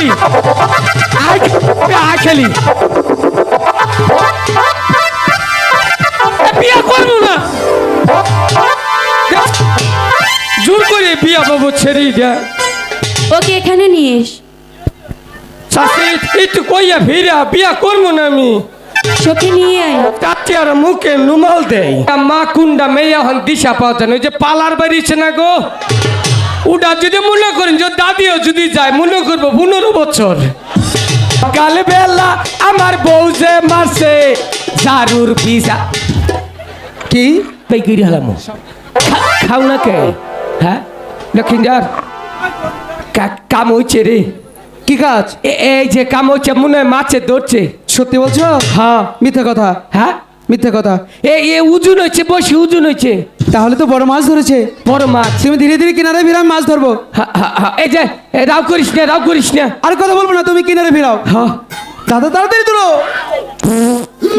আয় আয় খেলি। বিয়া করব না। জোর করে বিয়া বাবু ছেড়ে দেয় ওকে এখানে নিয়ে এস। শাশি একটু কইয়া ভিড়া বিয়া করব না আমি। ওকে নিয়ে আয়। তাতে আর মুখে নুমাল দেয়। মা কুন্ডা মেয়া হন দিশা পাওয়া যায় না। ওই যে পালার বাড়িছে না গো? ওটা যদি মনে করেন যে দাদিও যদি যায় মনে করব পনেরো বছর। কাল বেলা আমার বউ যে মারছে জারুর পিসা কি? পেকিরি হলাম। খাও না কে? হ্যাঁ? লক্ষিন্দার কাম হচ্ছে রে। কি কাজ? এই যে কাম হচ্ছে মনে হয় মাছে ধরছে। সত্যি বলছো? হ্যাঁ। মিথ্যে কথা। হ্যাঁ? মিথ্যে কথা। এ এ উজুন হচ্ছে বসে উজুন হচ্ছে তাহলে তো বড় মাছ ধরেছে। বড় মাছ। তুমি ধীরে ধীরে কিনারে ফিরে মাছ ধরবো। এই যে এ রাও করিস না রাও করিস না। আর কথা বলব না তুমি কিনারে ফিরাও। হ্যাঁ দাদা তাড়াতাড়ি তুলো।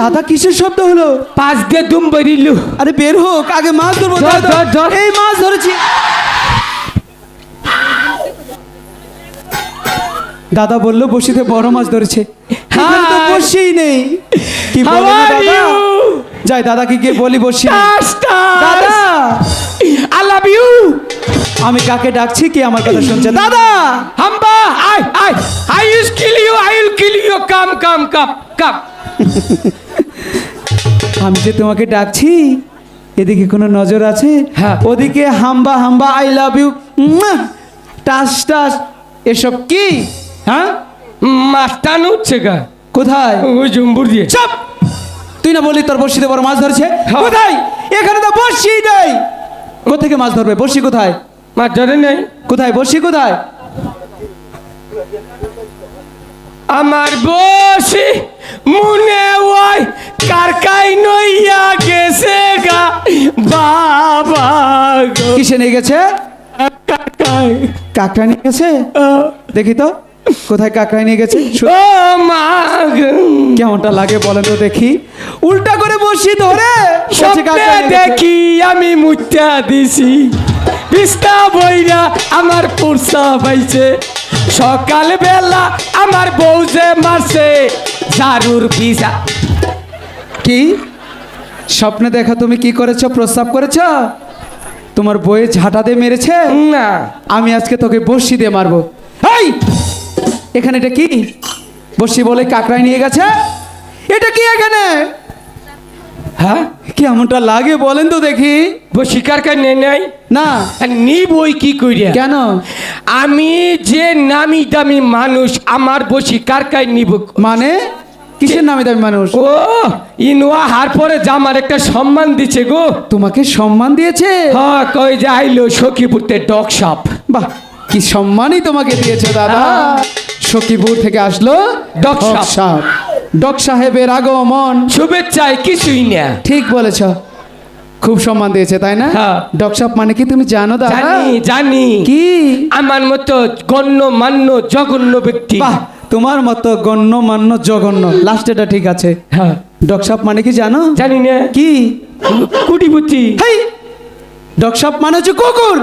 দাদা কিসের শব্দ হলো? পাঁচ দিয়ে দুম বেরিলু আরে বের হোক আগে মাছ ধরবো ধর, ধর, ধর। এই মাছ ধরেছি। দাদা বলল বসিতে বড় মাছ ধরেছে। এখানে বসেই নেই। কি বলব দাদা? যাই দাদাকে গিয়ে বলি বসি। দাদা! আই লাভ ইউ আমি কাকে ডাকছি কি আমার কথা শুনছে? দাদা! হাম্বা I I I will kill you I will kill you come come come come আমি যে তোমাকে ডাকছি এদিকে কোনো নজর আছে? হ্যাঁ। ওদিকে হাম্বা হাম্বা আই লাভ ইউ টাস টাস! এসব কি? হ্যাঁ? মাছ টান উঠছে গা কোথায়? ওই জম্বুর দিয়ে। চাপ! তুই না বললি তোর বর্ষিতে বড় মাছ ধরছে? হ্যাঁ। কোথায়? এখানে তো বর্ষি নেই। কোথেকে মাছ ধরবে? বর্ষি কোথায়? মাছ ধরে নেই। কোথায়? বর্ষি কোথায়? আমার বসে মনে ওই কারকাই নইয়া গেছে গা। বাবা কিসে নিয়ে গেছে? কাকড়া নিয়ে গেছে? দেখি তো। কোথায় কাকড়া নিয়ে গেছে? কেমনটা লাগে বলেন তো দেখি। উল্টা করে বসি ধরে। দেখি আমি মুত্যা দিছি। বিস্তা বইরা আমার পুরসা পাইছে। সকাল বেলা আমার বউ যে মারছে জারুর পিসা কি? স্বপ্নে দেখা তুমি কি করেছ প্রস্তাব করেছ? তোমার বইয়ে ঝাঁটা দিয়ে মেরেছে? না। আমি আজকে তোকে বর্ষি দিয়ে মারবো। এই! এখানে এটা কি? বসি বলে কাকড়ায় নিয়ে গেছে। এটা কি এখানে? হ্যাঁ? কেমনটা লাগে বলেন তো দেখি। শিকার কার নেই নাই? না। নিব ওই কি কইরা? কেন? আমি যে নামি দামি মানুষ আমার বসি কার কাই নিব? মানে? কিসের নামে দামি মানুষ? ও ইনোয়া হার পরে জামার একটা সম্মান দিছে গো। তোমাকে সম্মান দিয়েছে? হ্যাঁ কই যে আইলো সখীপুরতে ডগ সাপ। বাহ। কি সম্মানই তোমাকে দিয়েছে দাদা। সখীপুর থেকে আসলো ডক সাহেব। ডক সাহেবের আগমন। শুভেচ্ছায় কিছুই না ঠিক বলেছ। খুব সম্মান দিয়েছে তাই না? হ্যাঁ। ডক সাহেব মানে কি তুমি জানো দাদা? জানি জানি। কি? আমার মতো গণ্য মান্য জঘন্য ব্যক্তি। তোমার মতো গণ্য মান্য জঘন্য। লাস্টেটা ঠিক আছে। হ্যাঁ। ডক সাহেব মানে কি জানো? জানি না। কি? কুটিপুতি হেই! ডক সাহেব মানে হচ্ছে কুকুর।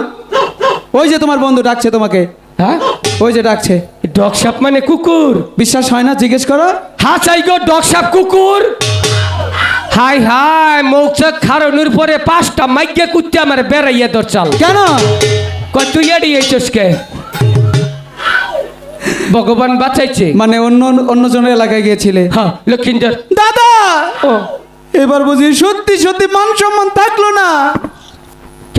ওই যে তোমার বন্ধু ডাকছে তোমাকে। হ্যাঁ? ওই যে ডাকছে। ডগ সাপ মানে কুকুর। বিশ্বাস হয় না? জিজ্ঞেস করো। হা চাই গো ডগ সাপ কুকুর। হাই হাই মৌচাক খারণের পরে পাঁচটা মাইকে কুত্তে আমার বেড়াইয়া দরচাল কেন? কয় তুই এড়ি এইচসকে ভগবান বাঁচাইছে। মানে অন্য অন্য জনের এলাকায় গিয়েছিলে। হ্যাঁ লক্ষিন্দর। দাদা! ও। এবার বুঝি সত্যি সত্যি মান সম্মান থাকল না?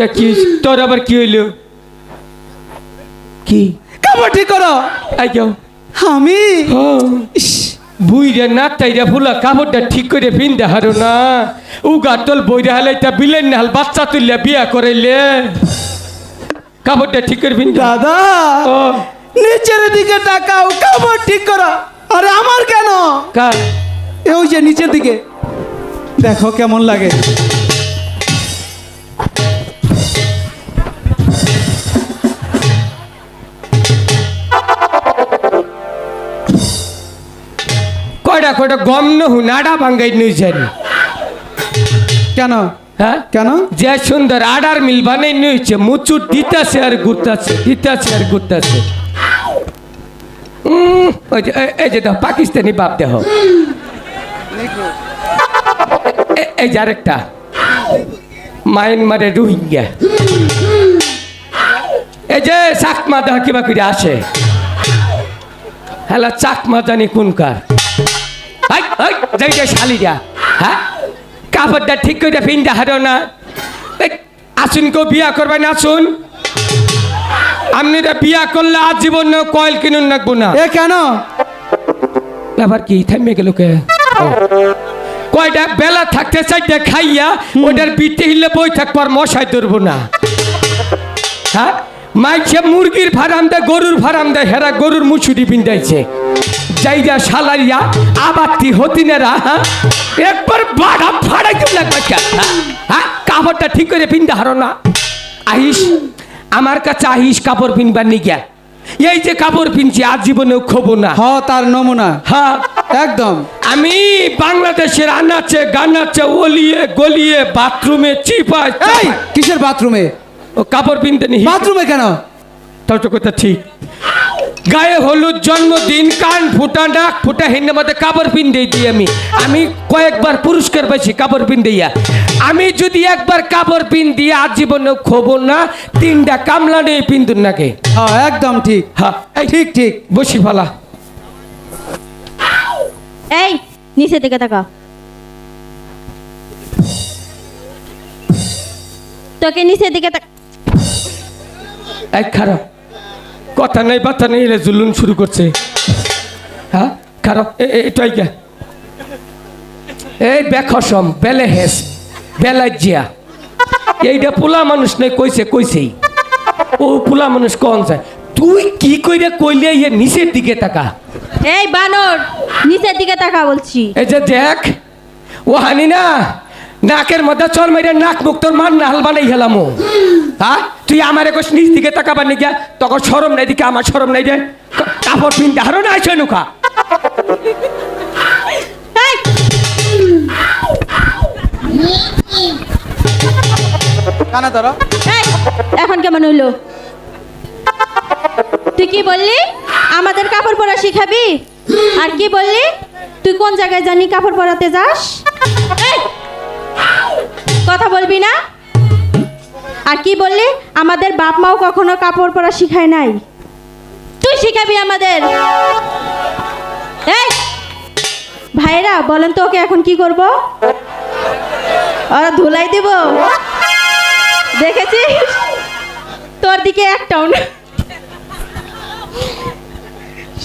কে কি? তোর আবার কি হইল? কি? কাপড় ঠিক করো। আই যাও আমি? হ্যাঁ। বুইরে না তাইরা ফুলা কাপড়টা ঠিক করে পিন্দা হারো না। উগা তোল বইরে হালাইতা বিলেন না হাল বাচ্চা তুললে বিয়া করাইলে। কাপড়টা ঠিক করে পিন্দা দাদা ও নিচের দিকে তাকাও কাপড় ঠিক করো। আরে আমার কেন? কা এ ওই যে নিচের দিকে। দেখো কেমন লাগে। কয়টা গম নহু নাডা ভাঙ্গাই নই জানি কেন? হ্যাঁ? কেন? যে সুন্দর আডার মিল বানাই নইছে মুচুর দিতাছে আর ঘুরতাছে দিতাছে আর ঘুরতাছে। উম, ওই যে এই- যে পাকিস্তানি বাপ দেহ এই যে আরেকটা। মায়ানমারে রোহিঙ্গা। এই যে চাকমা দেহ কিবা করে আসে। হ্যালো চাকমা জানি কোনকার হাই হাই যাই যাই শালিরা হ্যাঁ? কাপড়টা ঠিক করে হারো না। আসুন কেউ বিয়া করবেন আসুন। আপনারা বিয়া করলে আজীবন কয়েল কিনুন রাখব না। এ কেন? আবার কি? থামে গেল কে? কয়টা বেলা থাকতে চাইতে খাইয়া ওটার বিটে হিলে বই থাকবার মশাই ধরবো না। হ্যাঁ? মাইছে মুরগির ফার্ম দেয় গরুর ফার্ম দেয় হেরা গরুর মুছুরি পিন্দাইছে যাইয়া সালারিয়া আবাত্তি হতিনেরা? একবার বাড়া ফাড়াই দিম লাগবে? হ্যাঁ? হ্যাঁ? কাপড়টা ঠিক করে পিন্দা হারো না। আহিস আমার কাছে আহিস কাপড় পিনবার নিগিয়া। এই যে কাপড় পিনছি আজীবনেও খবো না। হ তার নমুনা। হ্যাঁ। একদম। আমি বাংলাদেশের আনাচে গানাচে ওলিয়ে গলিয়ে বাথরুমে চিপায় এই কিসের বাথরুমে? ও কাপড় পিনতে নি বাথরুমে কেন? তাও তো কথা ঠিক। গায়ে হলুদ জন্মদিন কান ফুটা নাক ফুটা হিন্দের মধ্যে কাপড় পিন দিয়ে দিই আমি। আমি কয়েকবার পুরস্কার পাইছি কাপড় পিন দিয়া আমি যদি একবার কাপড় পিন দিয়ে আজীবনে খবর না তিনটা কামলা নিয়ে পিন্দুন নাকে? হ্যাঁ একদম ঠিক। হ্যাঁ এই ঠিক ঠিক। বসি ফালা। এই নিচে দিকে তাকা তোকে নিচের দিকে তাক এক খারাপ কথা নেই বার্তা নেই এরা জুলুন শুরু করছে। হ্যাঁ? খারাপ এটাই কে? এই বেখসম বেলে হেস বেলাজিয়া এইটা পোলা মানুষ নেই কইছে কইছেই। ও পোলা মানুষ কন যায় তুই কি কইরে কইলে ইয়ে নিচের দিকে তাকা? এই বানর নিচের দিকে তাকা বলছি। এই যে দেখ ও হানি না? নাকের মধ্যে চল মেরে নাক মুখ তোর মান নাহাল বানাই গেলাম ও। হ্যাঁ? তুই আমার একশ নিজ দিকে তাকাবার নি গিয়া তখন সরম নাই দিকে আমার সরম নাই কা- কাপড় পিন হারো না নুকা। এই, কানা ধরো। এখন কেমন হইল? তুই কি বললি? আমাদের কাপড় পরা শিখাবি? আর কি বললি? তুই কোন জায়গায় জানি কাপড় পরাতে যাস? এই, কথা বলবি না? আর কি বললি? আমাদের বাপ মাও কখনো কাপড় পরা শিখায় নাই। তুই শিখাবি আমাদের। ভাইরা বলেন তো ওকে এখন কি করব? ওরা ধুলাই দেব। দেখেছিস? তোর দিকে একটাও না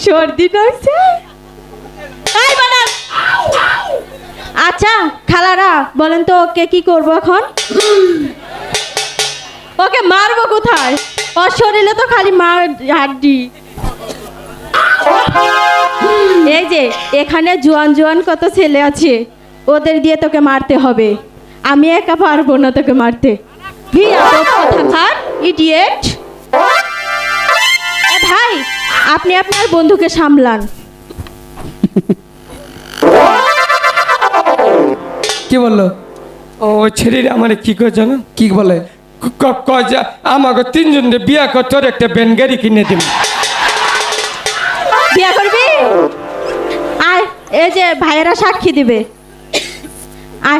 সর্দি লাগছে আচ্ছা খালারা, বলেন তো ওকে কি করব এখন? ওকে মারবো কোথায়? ওর শরীরে তো খালি মার হাড্ডি। এই যে, এখানে জোয়ান জোয়ান কত ছেলে আছে, ওদের দিয়ে তোকে মারতে হবে। আমি একা পারব না তোকে মারতে। ভাই, আপনি আপনার বন্ধুকে সামলান। কি বলল? ও ছেলেরা আমার কি করে জানো? কি বলে? আমাকে তিনজন বিয়া কর তোর একটা ব্যান গাড়ি কিনে দিন বিয়া করবি? আর এই যে ভাইয়েরা সাক্ষী দিবে। আর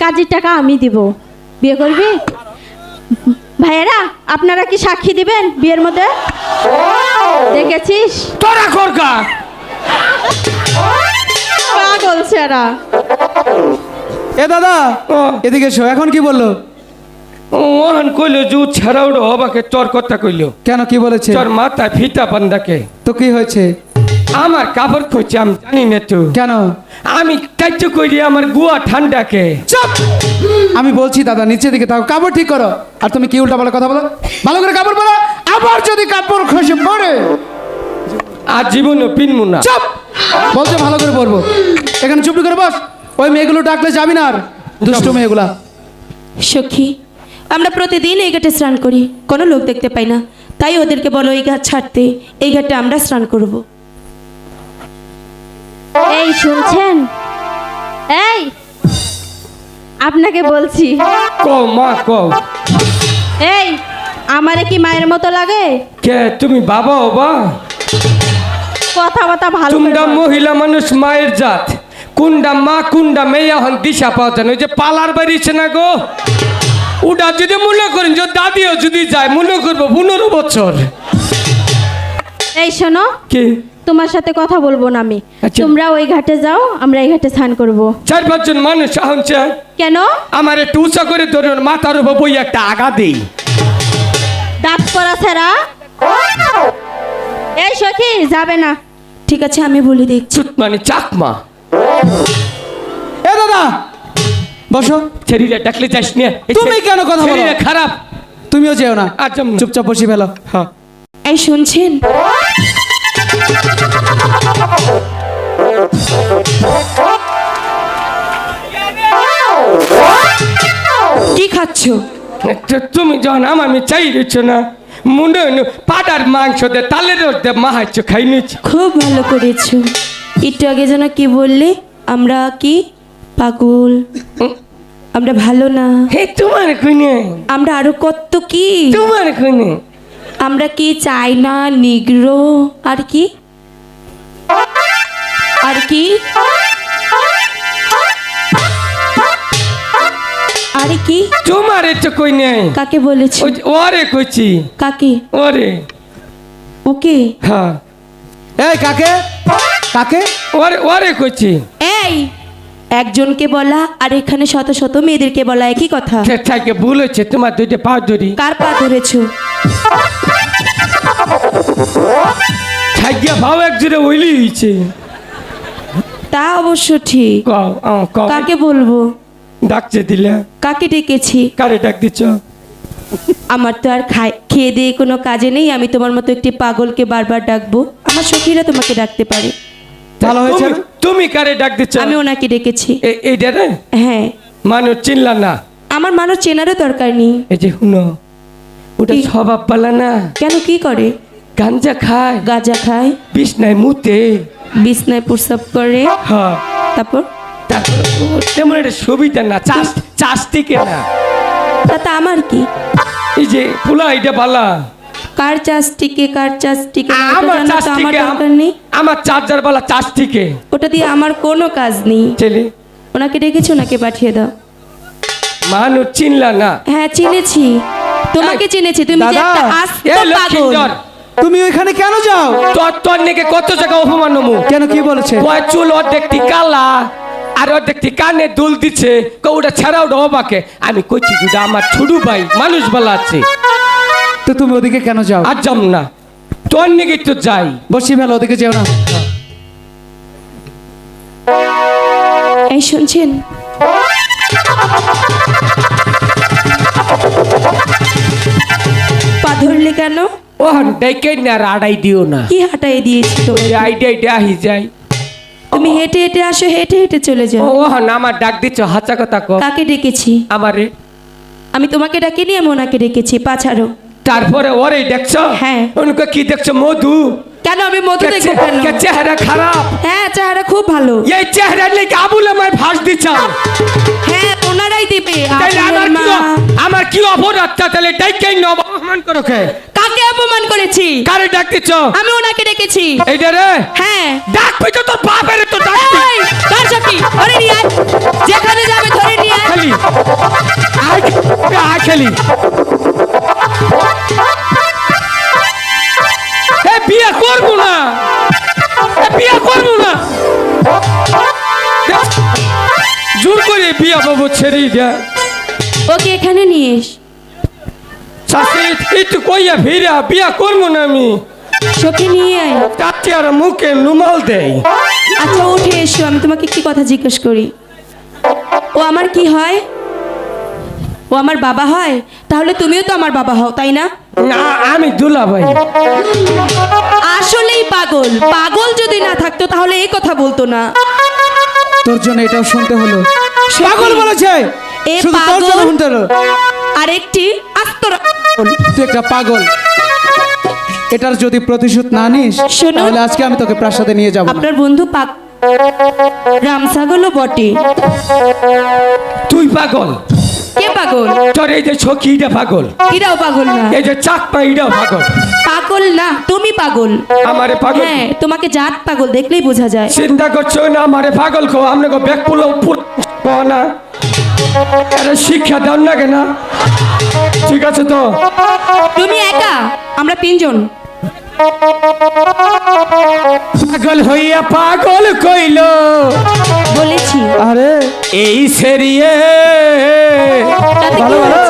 কাজের টাকা আমি দিব। বিয়ে করবি? ভাইয়েরা আপনারা কি সাক্ষী দিবেন বিয়ের মধ্যে? দেখেছিস? তোরা করকা পাগল ছেড়া। এ দাদা এদিকে এসো এখন কি বলল? ওহান কইলো জু ছাড়াউড়ো হবাকে তোর কথা কইলো। কেন কি বলেছে? তোর মাথায় ফিতা বান্দাকে তো কি হয়েছে? আমার কাপড় খুঁজছে আমি জানি না তো। কেন? আমি কার্য করি আমার গুয়া ঠান্ডাকে। চুপ! আমি বলছি দাদা নিচে দিকে তাও কাপড় ঠিক করো। আর তুমি কি উল্টা বলে কথা বলো? ভালো করে কাপড় পরো। আবার যদি কাপড় খসে পড়ে। আর জীবনও পিনমু না। চুপ! বলছে ভালো করে পরবো। এখানে চুপটি করে বস। ওই মেয়েগুলো ডাকলে যাবি না আর? দুষ্ট মেয়েগুলা। সখী আমরা প্রতিদিন এই ঘাটে স্নান করি। কোনো লোক দেখতে পাই না। তাই ওদেরকে বলো এই ঘাট ছাড়তে এই ঘাটে আমরা স্নান করব। এই শুনছেন? এই আপনাকে বলছি। কও মা কও। এই আমারে কি মায়ের মতো লাগে? কে তুমি বাবা হবা কথাবার্তা ভালো তোমরা মহিলা মানুষ মায়ের জাত। কুন্ডা মা কুন্ডা মেয়া হন দিশা পাওয়া যায় না। ওই যে পালার বাড়িছে না গো? ওটা যদি মনে করেন যে দাদিও যদি যায় মনে করব পনেরো বছর। এই শোনো কি? তোমার সাথে কথা বলব না আমি। আচ্ছা। তোমরা ওই ঘাটে যাও আমরা এই ঘাটে স্নান করব। চার পাঁচজন মানুষ আহনছে কেন? আমার একটু উঁচা করে ধরুন মাথার উপর বই একটা আগা দেই। দাঁত পরা ছেড়া? এই সখী যাবে না। ঠিক আছে আমি বলে চুত মানে চাকমা। এ দাদা! বসো। ডাকলে যাস নিয়ে। তুমি কেন কথা বলো? খারাপ। তুমিও যেও না। চুপচাপ বসি ফেলো। হ্যাঁ। এই শুনছেন? কি খাচ্ছো? তুমি যখন আমার আমি চাই দিচ্ছ না মুন্ডে পাটার মাংস দে তালের রস দে মাহাচ্ছ খাই নিচ্ছি খুব ভালো করেছ। একটু আগে যেন কি বললি? আমরা কি? পাগল। আমরা ভালো না। হে তোমার খুনে আমরা আরও কত কি? তোমার খুনে আমরা কি চাই না নিগ্রো? আর কি? আর কি? আর কি? তোমার তো কই নেই কাকে বলেছ? ওরে কইছি। কাকে? ওরে। ওকে? হ্যাঁ। এই কাকে? কাকে? ওরে ওরে কইছি। এই একজনকে বলা আর এখানে শত শত মেয়েদেরকে বলা একই কথা। থাকে ভুল হচ্ছে তোমার দুইটা পা ধরি। কার পা ধরেছো? থাকিয়া ভাও এক জোরে ওইলি হয়েছে তা অবশ্য ঠিক। কও কও কাকে বলব? ডাকছে দিলে। কাকে ডেকেছি? কারে ডাক দিচ্ছ আমার তো আর খাই খেয়ে দিয়ে কোনো কাজে নেই। আমি তোমার মতো একটি পাগলকে বারবার ডাকবো। আমার সখীরা তোমাকে ডাকতে পারে। ভালো হয়েছে তুমি- তুমি কারে ডাক দিচ্ছ? আমি ওনাকে ডেকেছি। এ- এইটা রে? হ্যাঁ। মানুষ চিনলা না? আমার মানুষ চেনারও দরকার নেই। এই যে শুনো ওটা কি? স্বভাব পালা না। কেন কি করে? গাঞ্জা খায়। গাঁজা খায়। বিছনায় মুতে। বিছনায় প্রসাব করে। হ্যাঁ। তারপর? তারপর ও তেমন একটা সুবিধা না চাষ চাষ থেকে না। তাতে আমার কি? এই যে ফুলা এটা বালা কার কার আমার আমার দরকার নেই। আমার চার্জার বালা ওটা দিয়ে আমার কোনো কাজ নেই। ছেলে। ওনাকে ডেকেছি ওনাকে পাঠিয়ে দাও? মানুষ চিনলা না। হ্যাঁ চিনেছি। তোমাকে চিনেছি তুমি যে একটা আস্ত পাগল। তুমি ওইখানে কেন যাও? তোর তোর নাকি কত জায়গা অপমান নমু কেন কি বলেছে? কয় চুল অর্ধেকটি কালা আর অর্ধেকটি কানে দুল দিচ্ছে কৌটা ছাড়া ওটা অবাকে। আমি কইছি দুটা আমার ছুডু ভাই মানুষ বলা আছে। তো তুমি ওদিকে কেন যাও? আর যাম না। তোর নাকি তো যাই। বসি ফেলো ওদিকে যেও না। এই শুনছেন? পা ধরলে কেন ও ডেকে না আর আড়াই দিও না। কি হাঁটাই দিয়েছি তোমাকে? আইডিয়া আইডিয়া আহি যাই। তুমি হেঁটে হেঁটে আসো হেঁটে হেঁটে চলে যাও। ও হন আমার ডাক দিচ্ছ হাঁচা কথা কো কাকে ডেকেছি? আমারে। আমি তোমাকে ডাকিনি আমি ওনাকে ডেকেছি। পাছাড়ো তারপরে ওরে দেখছ? হ্যাঁ। উনকে কি দেখছ? মধু। কেন আমি মধু দেখব কেন? কে চেহারা খারাপ? হ্যাঁ চেহারা খুব ভালো। এই চেহারা লেগে আবুল আমার ভাস দিচ্ছ হ্যাঁ ওনারাই দিবে। আমার কি আমার কি অপরাধ তাহলে ডাইকাই ন অপমান করো কে কাকে অপমান করেছি? কারে ডাক দিচ্ছ আমি ওনাকে ডেকেছি। এইটা রে? হ্যাঁ। ডাক পেছো তোর বাপের তো ডাক এই, কার সখী? ধরে নিয়ে যেখানে যাবে ধরে নিয়ে আয়। খালি। আয় খালি। বিয়া বাবু ছেড়ে দেয় ওকে এখানে নিয়ে এস একটু কইয়া ভিড়া বিয়া করব না আমি সখী নিয়ে আয় আর মুখে দেয় আচ্ছা উঠে এসো আমি তোমাকে একটি কথা জিজ্ঞেস করি। ও আমার কি হয়? ও আমার বাবা হয়? তাহলে তুমিও তো আমার বাবা হও তাই না? না আমি দুলা ভাই। আসলেই পাগল। পাগল যদি না থাকতো তাহলে এই কথা বলতো না। তোর জন্য এটাও শুনতে হলো। পাগল বলেছে এ শুধু তোর জন্য পাগল। শুনতে হলো। আর একটি আস্তর। তুই একটা পাগল। এটার যদি প্রতিশোধ না নিস তাহলে আজকে আমি তোকে প্রাসাদে নিয়ে যাব। আপনার বন্ধু পাক রামসাগলও বটে। তুই পাগল। কে পাগল? তোর এই যে সখীটা পাগল। এটাও পাগল না। এই যে চাকমা এটাও পাগল। পাগল না তুমি পাগল। আমারে পাগল হ্যাঁ তোমাকে জাত পাগল দেখলেই বোঝা যায়। চিন্তা করছ না আমারে পাগল কো? আপনি কো ব্যাগ পুলো না আরে শিক্ষা দেন না কেন? ঠিক আছে তো? তুমি একা আমরা তিনজন। পাগল হইয়া পাগল কইল। বলেছি। আরে এই সেরিয়ে। ভালো, ভালো।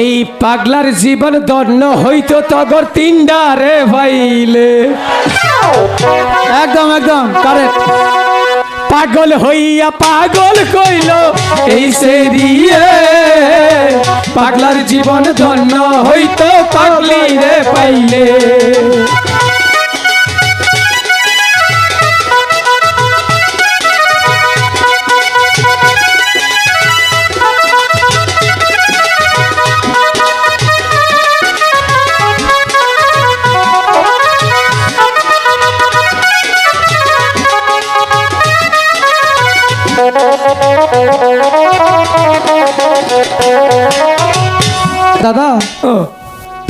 এই পাগলার জীবন দন্য হইতো তগর তিনডা রে ভাইলে। একদম একদম কারেক্ট পাগল হইয়া পাগল কইল এই সে দিয়ে পাগলার জীবন ধন্য হইতো পাগলি রে পাইলে।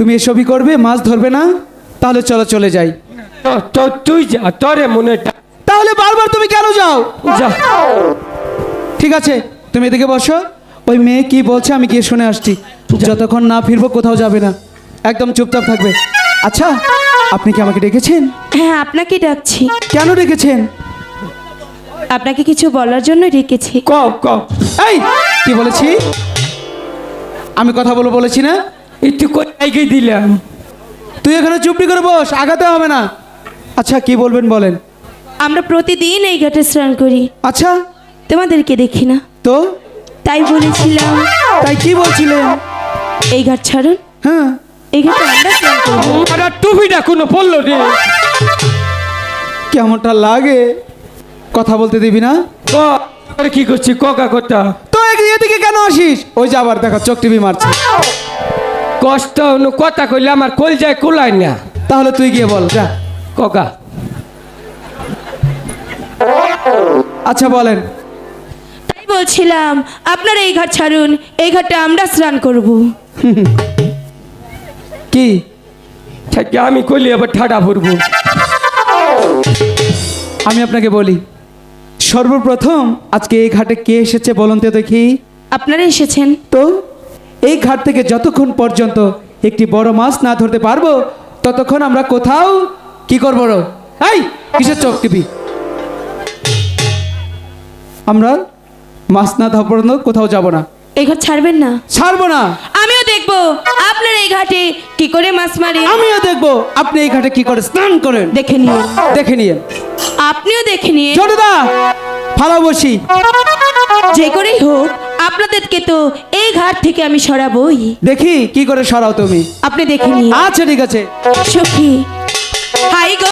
তুমি এসবই করবে মাছ ধরবে না তাহলে চলো চলে যাই। তো- তুই যা তোরে মনে তাহলে বারবার তুমি কেন যাও? যা। ঠিক আছে তুমি এদিকে বসো। ওই মেয়ে কি বলছে আমি গিয়ে শুনে আসছি। যতক্ষণ না ফিরবো কোথাও যাবে না। একদম চুপচাপ থাকবে। আচ্ছা আপনি কি আমাকে ডেকেছেন? হ্যাঁ আপনাকে ডাকছি। কেন ডেকেছেন? আপনাকে কিছু বলার জন্য ডেকেছি। ক ক। এই কি বলেছি? আমি কথা বলব বলেছি না? একটু কোথায় দিলাম। তুই এখানে চুপটি করে বস আগাতে হবে না। আচ্ছা কি বলবেন বলেন। আমরা প্রতিদিন এই ঘাটে স্নান করি। আচ্ছা। তোমাদেরকে দেখি না। তো? তাই বলেছিলাম। তাই কি বলছিলেন? এই ঘাট ছাড়ুন। হ্যাঁ। এই ঘাটে আমরা স্নান করব। আর টুপিটা কোনো পড়ল রে। কেমনটা লাগে? কথা বলতে দিবি না? ক আর কি করছি ককা কথা তো এদিকে এদিকে কেন আসিস? ওই যে আবার দেখো চোখ টিভি মারছে। কষ্ট কথা কইলে আমার কল যায় কুলায় না। তাহলে তুই গিয়ে বল। যা ককা। আচ্ছা বলেন। তাই বলছিলাম আপনারা এই ঘাট ছাড়ুন এই ঘাটে আমরা স্নান করব। কি? থাকে আমি কইলে আবার ঠাডা ভরবো। আমি আপনাকে বলি সর্বপ্রথম আজকে এই ঘাটে কে এসেছে বলুন তো দেখি। আপনারা এসেছেন। তো? এই ঘাট থেকে যতক্ষণ পর্যন্ত একটি বড় মাছ না ধরতে পারব ততক্ষণ আমরা কোথাও কি করব এই কিসের চোখ টিভি আমরা মাছ না ধরা পর্যন্ত কোথাও যাব না। এই ঘাট ছাড়বেন না। ছাড়বো না। আমিও দেখব আপনারা এই ঘাটে কি করে মাছ মারে। আমিও দেখব আপনি এই ঘাটে কি করে স্নান করেন। দেখে নিন দেখে নিয়ে। আপনিও দেখে নিন ছোটদা ফালা বসি। যে করেই হোক আপনাদেরকে তো এই ঘাট থেকে আমি সরাবই। দেখি কি করে সরাও তুমি? আপনি দেখে নিন। আচ্ছা ঠিক আছে। সখী হাই গো।